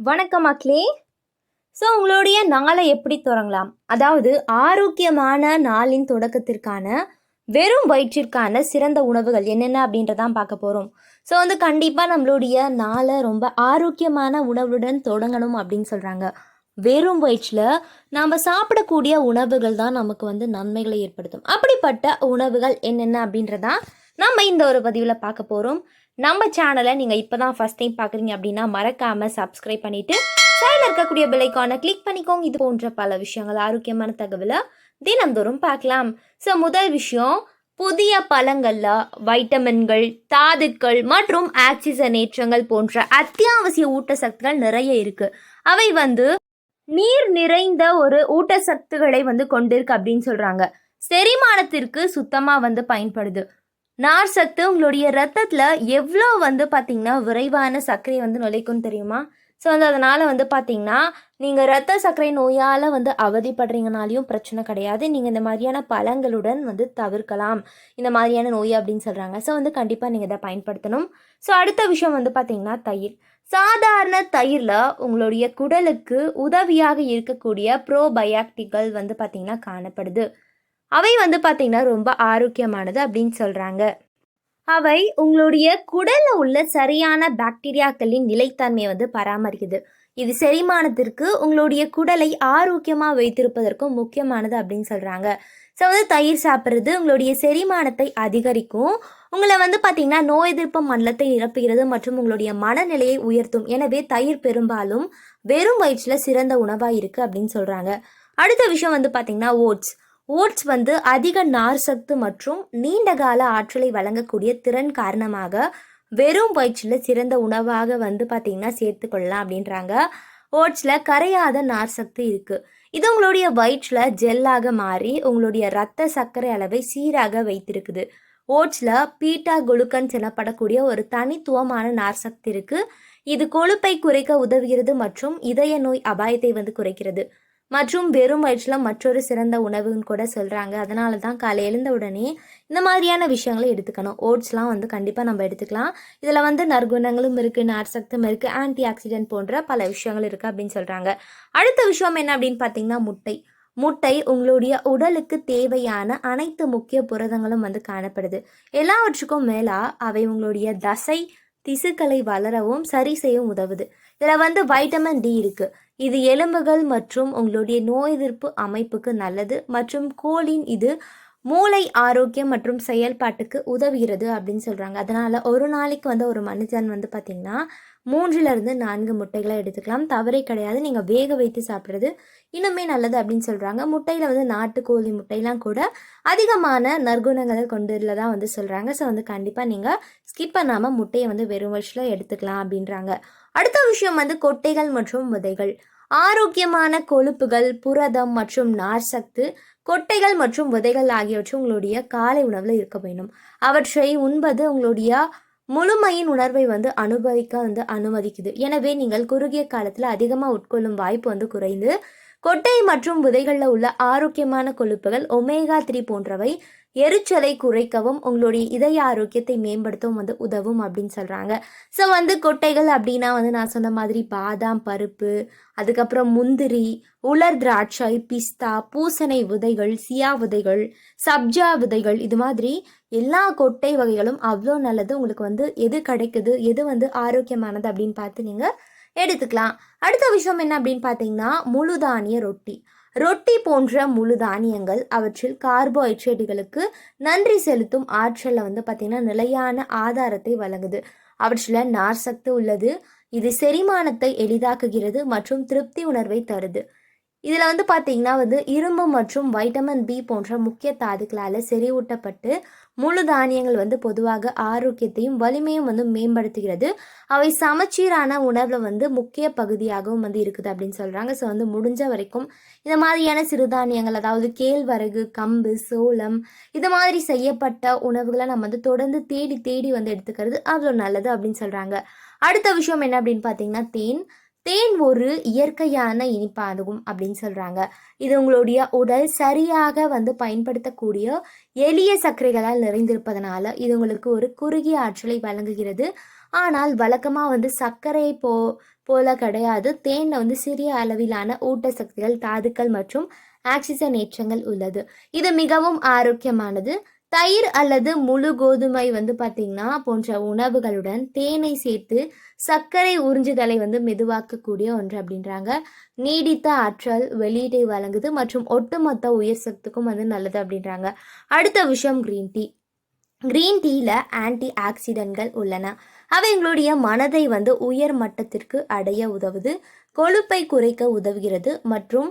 வணக்கம் மக்களே. ஸோ உங்களுடைய நாளை எப்படி தொடங்கலாம்? அதாவது ஆரோக்கியமான நாளின் தொடக்கத்திற்கான வெறும் வயிற்றிற்கான சிறந்த உணவுகள் என்னென்ன அப்படின்றதான் பார்க்க போகிறோம் ஸோ வந்து கண்டிப்பாக நம்மளுடைய நாளை ரொம்ப ஆரோக்கியமான உணவுடன் தொடங்கணும் அப்படின்னு சொல்கிறாங்க வெறும் வயிற்றில் நாம் சாப்பிடக்கூடிய உணவுகள் தான் நமக்கு வந்து நன்மைகளை ஏற்படுத்தும். அப்படிப்பட்ட உணவுகள் என்னென்ன அப்படின்றதான் நம்ம இந்த ஒரு பதிவில் பார்க்க போகிறோம் நம்ம சேனலை நீங்கள் இப்போ தான் ஃபஸ்ட் டைம் பார்க்குறீங்க அப்படின்னா மறக்காமல் சப்ஸ்கிரைப் பண்ணிவிட்டு சைடில் இருக்கக்கூடிய பெல்லைக்கானை கிளிக் பண்ணிக்கோங்க. இது போன்ற பல விஷயங்கள் ஆரோக்கியமான தகவலை தினந்தோறும் பார்க்கலாம். ஸோ முதல் விஷயம் புதிய பழங்களில் வைட்டமின்கள் தாதுக்கள் மற்றும் ஆக்சிஜனேற்றங்கள் போன்ற அத்தியாவசிய ஊட்டச்சத்துக்கள் நிறைய இருக்குது அவை வந்து நீர் நிறைந்த ஒரு ஊட்டச்சத்துக்களை வந்து கொண்டிருக்கு அப்படின்னு சொல்கிறாங்க செரிமானத்திற்கு சுத்தமாக வந்து பயன்படுது. நார் சத்து உங்களுடைய ரத்தத்தில் எவ்வளோ வந்து பார்த்திங்கன்னா விரைவான சர்க்கரை வந்து நுழைக்கும்னு தெரியுமா? ஸோ வந்து அதனால் வந்து பார்த்திங்கன்னா நீங்கள் ரத்த சர்க்கரை நோயால் வந்து அவதிப்படுறீங்கனாலையும் பிரச்சனை கிடையாது. நீங்கள் இந்த மாதிரியான பழங்களுடன் வந்து தவிர்க்கலாம். இந்த மாதிரியான நோய் அப்படின்னு சொல்கிறாங்க ஸோ வந்து கண்டிப்பாக நீங்கள் இதை பயன்படுத்தணும். ஸோ அடுத்த விஷயம் வந்து பார்த்திங்கன்னா தயிர். சாதாரண தயிரில் உங்களுடைய குடலுக்கு உதவியாக இருக்கக்கூடிய ப்ரோபயாக்டிகள் வந்து பார்த்திங்கன்னா காணப்படுது. அவை வந்து பார்த்திங்கன்னா ரொம்ப ஆரோக்கியமானது அப்படின்னு சொல்கிறாங்க அவை உங்களுடைய குடலில் உள்ள சரியான பாக்டீரியாக்களின் நிலைத்தன்மையை வந்து பராமரிக்குது. இது செரிமானத்திற்கு உங்களுடைய குடலை ஆரோக்கியமாக வைத்திருப்பதற்கும் முக்கியமானது அப்படின்னு சொல்கிறாங்க ஸோ வந்து தயிர் சாப்பிட்றது உங்களுடைய செரிமானத்தை அதிகரிக்கும். உங்களை வந்து பார்த்திங்கன்னா நோய் எதிர்ப்பு மண்டலத்தை நிரப்புகிறது மற்றும் உங்களுடைய மனநிலையை உயர்த்தும். எனவே தயிர் பெரும்பாலும் வெறும் வயிற்றில் சிறந்த உணவாக இருக்குது அப்படின்னு சொல்கிறாங்க அடுத்த விஷயம் வந்து பார்த்திங்கன்னா ஓட்ஸ். ஓட்ஸ் வந்து அதிக நார் சத்து மற்றும் நீண்டகால ஆற்றலை வழங்கக்கூடிய திறன் காரணமாக வெறும் வயிற்றில் சிறந்த உணவாக வந்து பார்த்திங்கன்னா சேர்த்துக்கொள்ளலாம் அப்படின்றாங்க. ஓட்ஸில் கரையாத நார் சத்து இருக்குது இது உங்களுடைய வயிற்றில் ஜெல்லாக மாறி உங்களுடைய ரத்த சர்க்கரை அளவை சீராக வைத்திருக்குது. ஓட்ஸில் பீட்டா குளுக்கன்ஸ் எனப்படக்கூடிய ஒரு தனித்துவமான நார் சக்தி இருக்குது இது கொழுப்பை குறைக்க உதவுகிறது மற்றும் இதய நோய் அபாயத்தை வந்து குறைக்கிறது. மற்றும் வெறும் வயிற்றில் மற்றொரு சிறந்த உணவுன்னு கூட சொல்கிறாங்க அதனால தான் காலை எழுந்த உடனே இந்த மாதிரியான விஷயங்களை எடுத்துக்கணும். ஓட்ஸ்லாம் வந்து கண்டிப்பாக நம்ம எடுத்துக்கலாம். இதில் வந்து நற்குணங்களும் இருக்குது நார்சக்தும் இருக்குது ஆன்டி ஆக்சிடென்ட் போன்ற பல விஷயங்கள் இருக்குது அப்படின்னு சொல்கிறாங்க அடுத்த விஷயம் என்ன அப்படின்னு பார்த்தீங்கன்னா முட்டை. முட்டை உங்களுடைய உடலுக்கு தேவையான அனைத்து முக்கிய புரதங்களும் வந்து காணப்படுது. எல்லாவற்றுக்கும் மேலாக அவை உங்களுடைய தசை திசுக்களை வளரவும் சரி செய்யவும் உதவுது. இதில் வந்து வைட்டமின் டி இருக்குது இது எலும்புகள் மற்றும் உங்களுடைய நோய் எதிர்ப்பு அமைப்புக்கு நல்லது மற்றும் கோலின் இது மூளை ஆரோக்கியம் மற்றும் செயல்பாட்டுக்கு உதவுகிறது அப்படின்னு சொல்கிறாங்க அதனால் ஒரு நாளைக்கு வந்து ஒரு மனுஷன் வந்து பார்த்திங்கன்னா மூன்றிலிருந்து நான்கு முட்டைகளை எடுத்துக்கலாம். தவறே கிடையாது. நீங்கள் வேக வைத்து சாப்பிட்றது இன்னுமே நல்லது அப்படின்னு சொல்கிறாங்க முட்டையில் வந்து நாட்டுக்கோழி முட்டையெல்லாம் கூட அதிகமான நற்குணங்களை கொண்டுள்ளதாக வந்து சொல்கிறாங்க ஸோ வந்து கண்டிப்பாக நீங்கள் ஸ்கிப் பண்ணாமல் முட்டையை வந்து வெறும் வருஷத்தில் எடுத்துக்கலாம் அப்படின்றாங்க. அடுத்த விஷயம் வந்து கொட்டைகள் மற்றும் விதைகள். ஆரோக்கியமான கொழுப்புகள் புரதம் மற்றும் நார் சத்து கொட்டைகள் மற்றும் விதைகள் ஆகியவற்றை உங்களுடைய காலை உணவில் இருக்க வேண்டும். அவற்றை உண்பது உங்களுடைய முழுமையின் உணர்வை வந்து அனுபவிக்க வந்து அனுமதிக்குது. எனவே நீங்கள் குறுகிய காலத்தில் அதிகமாக உட்கொள்ளும் வாய்ப்பு வந்து குறைந்து கொட்டை மற்றும் விதைகளில் உள்ள ஆரோக்கியமான கொழுப்புகள் ஒமேகா த்ரீ போன்றவை எரிச்சலை குறைக்கவும் உங்களுடைய இதய ஆரோக்கியத்தை மேம்படுத்தவும் வந்து உதவும் அப்படின்னு சொல்கிறாங்க ஸோ வந்து கொட்டைகள் அப்படின்னா வந்து நான் சொன்ன மாதிரி பாதாம் பருப்பு அதுக்கப்புறம் முந்திரி உலர் திராட்சை பிஸ்தா பூசணை விதைகள் சியா விதைகள் சப்ஜா விதைகள் இது மாதிரி எல்லா கொட்டை வகைகளும் அவ்வளோ நல்லது. உங்களுக்கு வந்து எது கிடைக்குது எது வந்து ஆரோக்கியமானது அப்படின்னு பார்த்து நீங்கள் எடுத்துக்கலாம். அடுத்த விஷயம் என்ன அப்படின்னு பார்த்தீங்கன்னா முழுதானிய ரொட்டி. ரொட்டி போன்ற முழு தானியங்கள் அவற்றில் கார்போஹைட்ரேட்டுகளுக்கு நன்றி செலுத்தும் ஆற்றலில் வந்து பார்த்திங்கன்னா நிலையான ஆதாரத்தை வழங்குது. அவற்றில் நார் சத்து உள்ளது. இது செரிமானத்தை எளிதாக்குகிறது மற்றும் திருப்தி உணர்வை தருது. இதில் வந்து பார்த்திங்கன்னா வந்து இரும்பு மற்றும் வைட்டமின் பி போன்ற முக்கிய தாதுக்களால் செறிவூட்டப்பட்டு முழு தானியங்கள் வந்து பொதுவாக ஆரோக்கியத்தையும் வலிமையும் வந்து மேம்படுத்துகிறது. அவை சமச்சீரான உணவில் வந்து முக்கிய பகுதியாகவும் வந்து இருக்குது அப்படின்னு சொல்கிறாங்க ஸோ வந்து முடிஞ்ச வரைக்கும் இந்த மாதிரியான சிறுதானியங்கள் அதாவது கேழ்வரகு கம்பு சோளம் இது மாதிரி செய்யப்பட்ட உணவுகளை நம்ம வந்து தொடர்ந்து தேடி தேடி வந்து எடுத்துக்கிறது அவ்வளோ நல்லது அப்படின்னு சொல்கிறாங்க அடுத்த விஷயம் என்ன அப்படின்னு பார்த்தீங்கன்னா தேன். தேன் ஒரு இயற்கையான இனிப்பாகும் அப்படின்னு சொல்கிறாங்க இது உங்களுடைய உடல் சரியாக வந்து பயன்படுத்தக்கூடிய எளிய சர்க்கரைகளால் நிறைந்திருப்பதனால இது உங்களுக்கு ஒரு குறுகிய ஆற்றலை வழங்குகிறது. ஆனால் வழக்கமாக வந்து சர்க்கரை போ போல கிடையாது. தேனில் வந்து சிறிய அளவிலான ஊட்டச்சக்திகள் தாதுக்கள் மற்றும் ஆக்சிஜன் ஏற்றங்கள் உள்ளது. இது மிகவும் ஆரோக்கியமானது. தயிர் அல்லது முழு கோதுமை வந்து பார்த்திங்கன்னா போன்ற உணவுகளுடன் தேனை சேர்த்து சர்க்கரை உறிஞ்சுதலை வந்து மெதுவாக்கக்கூடிய ஒன்று அப்படின்றாங்க. நீடித்த ஆற்றல் வெளியீட்டை வழங்குது மற்றும் ஒட்டுமொத்த உயர் சத்துக்கும் வந்து நல்லது அப்படின்றாங்க. அடுத்த விஷயம் க்ரீன் டீ க்ரீன் டீயில் ஆன்டி ஆக்சிடென்ட்கள் உள்ளன. அவை எங்களுடைய மனதை வந்து உயர் மட்டத்திற்கு அடைய உதவுது கொழுப்பை குறைக்க உதவுகிறது மற்றும்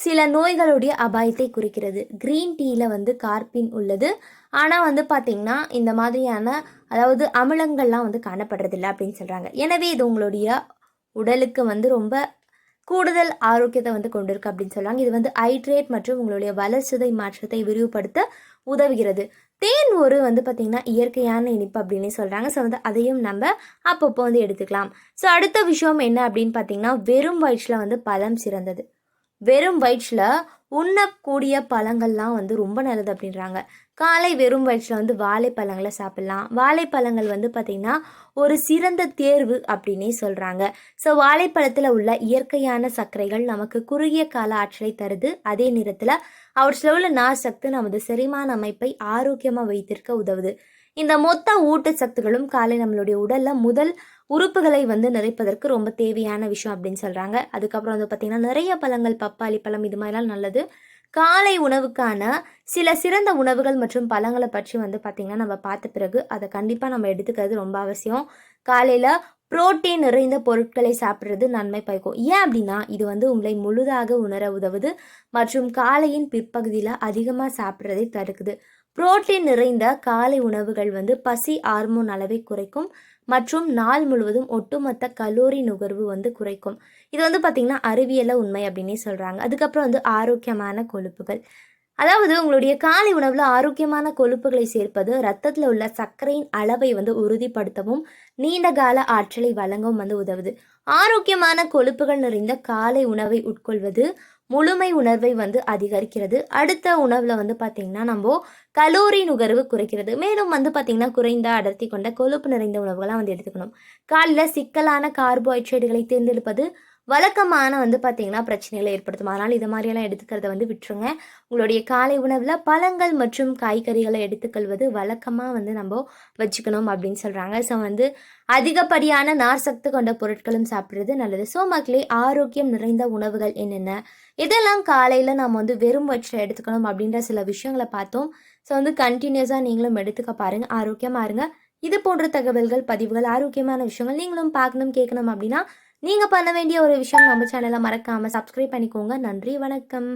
சில நோய்களுடைய அபாயத்தை குறிக்கிறது. க்ரீன் டீயில் வந்து கார்பின் உள்ளது. ஆனால் வந்து பார்த்திங்கன்னா இந்த மாதிரியான அதாவது அமிலங்கள்லாம் வந்து காணப்படுறதில்ல அப்படின்னு சொல்கிறாங்க எனவே இது உங்களுடைய உடலுக்கு வந்து ரொம்ப கூடுதல் ஆரோக்கியத்தை வந்து கொண்டிருக்கு அப்படின்னு சொல்கிறாங்க இது வந்து ஹைட்ரேட் மற்றும் உங்களுடைய வளர்ச்சிதை மாற்றத்தை விரிவுபடுத்த உதவுகிறது. தேன் ஒரு வந்து பார்த்திங்கன்னா இயற்கையான இனிப்பு அப்படின்னு சொல்கிறாங்க ஸோ வந்து அதையும் நம்ம அப்பப்போ வந்து எடுத்துக்கலாம். ஸோ அடுத்த விஷயம் என்ன அப்படின்னு பார்த்தீங்கன்னா வெறும் வயிற்றில் வந்து பழம் சிறந்தது. வெறும் வயிற்றில் உண்ணக்கூடிய பழங்கள்லாம் வந்து ரொம்ப நல்லது அப்படின்றாங்க. காலை வெறும் வயிற்றில் வந்து வாழைப்பழங்களை சாப்பிட்லாம். வாழைப்பழங்கள் வந்து பார்த்திங்கன்னா ஒரு சிறந்த தேர்வு அப்படின்னே சொல்கிறாங்க ஸோ வாழைப்பழத்தில் உள்ள இயற்கையான சர்க்கரைகள் நமக்கு குறுகிய கால ஆற்றலை தருது. அதே நேரத்தில் அவற்றில் உள்ள நார் சத்து நமது செரிமான அமைப்பை ஆரோக்கியமாக வைத்திருக்க உதவுது. இந்த மொத்த ஊட்டச்சத்துகளும் காலை நம்மளுடைய உடலில் முதல் உறுப்புகளை வந்து நிறைப்பதற்கு ரொம்ப தேவையான விஷயம் அப்படின்னு சொல்கிறாங்க அதுக்கப்புறம் வந்து பார்த்திங்கன்னா நிறைய பழங்கள் பப்பாளி பழம் இது மாதிரிலாம் நல்லது. காலை உணவுக்கான சில சிறந்த உணவுகள் மற்றும் பழங்களை பற்றி வந்து பார்த்திங்கன்னா நம்ம பார்த்த பிறகு அதை கண்டிப்பாக நம்ம எடுத்துக்கிறது ரொம்ப அவசியம். காலையில் புரோட்டீன் நிறைந்த பொருட்களை சாப்பிட்றது நன்மை பயக்கும். ஏன் அப்படின்னா இது வந்து உங்களை முழுதாக உணர உதவுது மற்றும் காலையின் பிற்பகுதியில் அதிகமாக சாப்பிட்றதை தடுக்குது. புரோட்டீன் நிறைந்த காலை உணவுகள் வந்து பசி ஹார்மோன் அளவை குறைக்கும். மற்றும் நாள் முழுவதும் ஒட்டுமொத்த கலோரி நுகர்வு வந்து குறைக்கும். இது வந்து பார்த்திங்கன்னா அறிவியல உண்மை அப்படின்னே சொல்கிறாங்க அதுக்கப்புறம் வந்து ஆரோக்கியமான கொழுப்புகள். அதாவது உங்களுடைய காலை உணவில் ஆரோக்கியமான கொழுப்புகளை சேர்ப்பது ரத்தத்தில் உள்ள சர்க்கரையின் அளவை வந்து உறுதிப்படுத்தவும் நீண்ட கால ஆற்றலை வழங்கவும் வந்து உதவுது. ஆரோக்கியமான கொழுப்புகள் நிறைந்த காலை உணவை உட்கொள்வது முழுமை உணர்வை வந்து அதிகரிக்கிறது. அடுத்த உணவில் வந்து பார்த்திங்கன்னா நம்ம கலோரி நுகர்வு குறைக்கிறது. மேலும் வந்து பார்த்திங்கன்னா குறைந்த அடர்த்தி கொண்ட கொழுப்பு நிறைந்த உணவுகளாக வந்து எடுத்துக்கணும். காலையில் சிக்கலான கார்போஹைட்ரேட்டுகளை தேர்ந்தெடுப்பது வழக்கமான வந்து பார்த்திங்கன்னா பிரச்சனைகளை ஏற்படுத்தும். அதனால் இது மாதிரியெல்லாம் எடுத்துக்கிறத வந்து விட்டுருங்க. உங்களுடைய காலை உணவில் பழங்கள் மற்றும் காய்கறிகளை எடுத்துக்கொள்வது வழக்கமாக வந்து நம்ம வச்சுக்கணும் அப்படின்னு சொல்கிறாங்க ஸோ வந்து அதிகப்படியான நார் சத்து கொண்ட பொருட்களும் சாப்பிட்றது நல்லது. ஸோ மக்களே ஆரோக்கியம் நிறைந்த உணவுகள் என்னென்ன? இதெல்லாம் காலையில் நம்ம வந்து வெறும் வயிற்றில் எடுத்துக்கணும் அப்படின்ற சில விஷயங்களை பார்த்தோம். ஸோ வந்து கண்டினியூஸாக நீங்களும் எடுத்துக்க பாருங்கள் ஆரோக்கியமாக இருங்க. இது போன்ற தகவல்கள் பதிவுகள் ஆரோக்கியமான விஷயங்கள் நீங்களும் பார்க்கணும் கேட்கணும் அப்படின்னா நீங்கள் பண்ண வேண்டிய ஒரு விஷயம் நம்ம சேனலை மறக்காமல் சப்ஸ்கிரைப் பண்ணிக்கோங்க. நன்றி வணக்கம்.